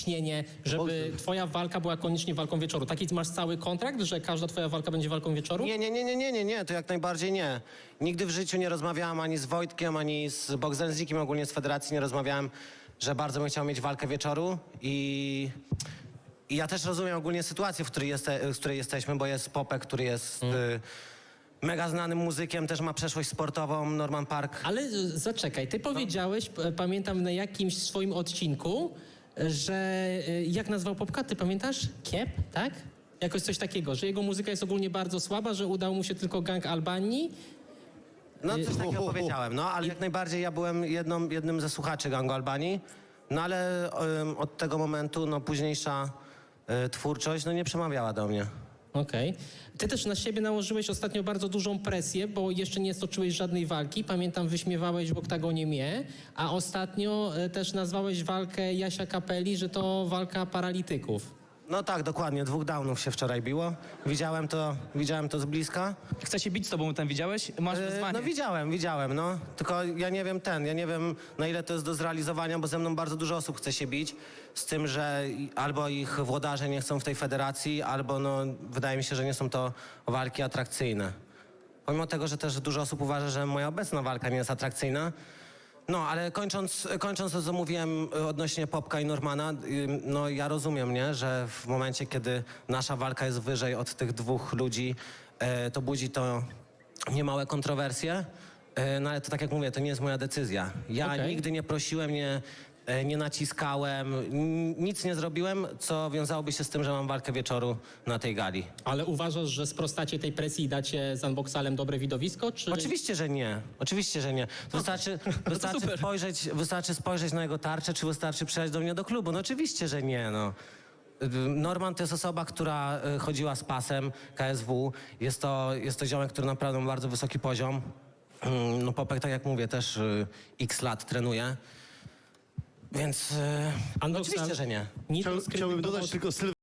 ciśnienie, żeby twoja walka była koniecznie walką wieczoru? Taki masz cały kontrakt, że każda twoja walka będzie walką wieczoru? Nie, nie, nie, nie, nie, nie, nie, to jak najbardziej nie. Nigdy w życiu nie rozmawiałem ani z Wojtkiem, ani z Bogdanzikiem, ogólnie z federacji nie rozmawiałem, że bardzo bym chciał mieć walkę wieczoru i... I ja też rozumiem ogólnie sytuację, w której, jeste, w której jesteśmy, bo jest Popek, który jest y, mega znanym muzykiem, też ma przeszłość sportową, Norman Park. Ale zaczekaj, ty powiedziałeś, pamiętam na jakimś swoim odcinku, że y, jak nazwał Popka, ty pamiętasz? Kiep, tak? Jakoś coś takiego, że jego muzyka jest ogólnie bardzo słaba, że udało mu się tylko gang Albanii. No coś Y, takiego powiedziałem, no ale jak najbardziej ja byłem jedną, jednym ze słuchaczy Gangu Albanii, no ale ym, od tego momentu no późniejsza y, twórczość no nie przemawiała do mnie. Okej. Ty też na siebie nałożyłeś ostatnio bardzo dużą presję, bo jeszcze nie stoczyłeś żadnej walki. Pamiętam, wyśmiewałeś w oktagonie mnie, a ostatnio y, też nazwałeś walkę Jasia Kapeli, że to walka paralityków. No tak, dokładnie, dwóch downów się wczoraj biło. Widziałem to, widziałem to z bliska. Chce się bić z tobą, ten widziałeś? Masz E, wyzwanie. No widziałem, widziałem, no. Tylko ja nie wiem ten, ja nie wiem na ile to jest do zrealizowania, bo ze mną bardzo dużo osób chce się bić. Z tym, że i- albo ich włodarze nie chcą w tej federacji, albo no wydaje mi się, że nie są to walki atrakcyjne. Pomimo tego, że też dużo osób uważa, że moja obecna walka nie jest atrakcyjna. No, ale kończąc, kończąc to, co mówiłem y, odnośnie Popka i Normana, no ja rozumiem, nie, że w momencie, kiedy nasza walka jest wyżej od tych dwóch ludzi, e, to budzi to niemałe kontrowersje. E, No ale to tak jak mówię, to nie jest moja decyzja. Ja Okej. nigdy nie prosiłem, nie, nie naciskałem, nic nie zrobiłem, co wiązałoby się z tym, że mam walkę wieczoru na tej gali. Ale uważasz, że sprostacie tej presji i dacie z unboxalem dobre widowisko? Czy... Oczywiście, że nie. Oczywiście, że nie. Wystarczy, wystarczy, super. spojrzeć, wystarczy spojrzeć na jego tarczę, czy wystarczy przyjechać do mnie do klubu. No oczywiście, że nie. No. Norman to jest osoba, która y, chodziła z pasem KSW. Jest to, jest to ziomek, który naprawdę ma bardzo wysoki poziom. Mm, No Popek, tak jak mówię, też y, x lat trenuje. Więc y, Unboxal oczywiście, że nie. Chciałbym dodać tylko Sylwester.